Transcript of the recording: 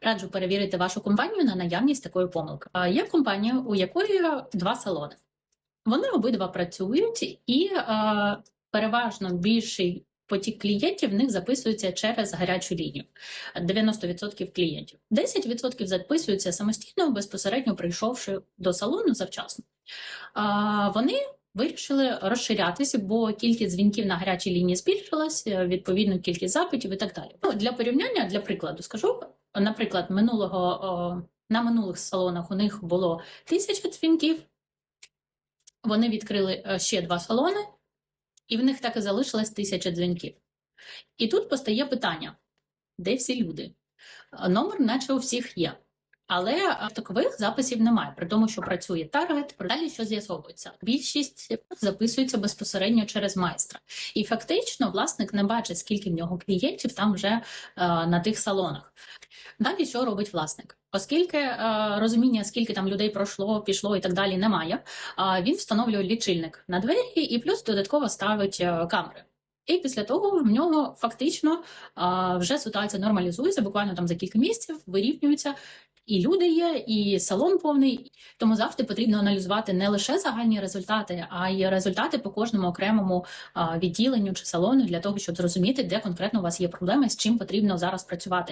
Раджу перевірити вашу компанію на наявність такої помилки. Є компанія, у якої два салони. Вони обидва працюють, і е, переважно більший потік клієнтів в них записується через гарячу лінію. 90% клієнтів. 10% записуються самостійно, безпосередньо прийшовши до салону завчасно. А, вони вирішили розширятися, бо кількість дзвінків на гарячій лінії збільшилась, е, відповідно кількість запитів і так далі. Ну, для порівняння, для прикладу, скажу, наприклад, минулого на минулих салонах у них було тисяча дзвінків. Вони відкрили е, ще два салони, і в них так і залишилось тисяча дзвінків. І тут постає питання: де всі люди? Е, Номер, наче у всіх є. Але е, такових записів немає, при тому, що працює таргет. Далі що з'ясовується? Більшість записується безпосередньо через майстра, і фактично власник не бачить, скільки в нього клієнтів там вже е, на тих салонах. Далі що робить власник? Оскільки е, розуміння, скільки там людей пройшло, пішло і так далі, немає. е, він встановлює лічильник на двері і плюс додатково ставить е, камери. І після того в нього фактично а, вже ситуація нормалізується, буквально там за кілька місяців вирівнюється. І люди є, і салон повний. Тому завжди потрібно аналізувати не лише загальні результати, а й результати по кожному окремому відділенню чи салону для того, щоб зрозуміти, де конкретно у вас є проблеми, з чим потрібно зараз працювати.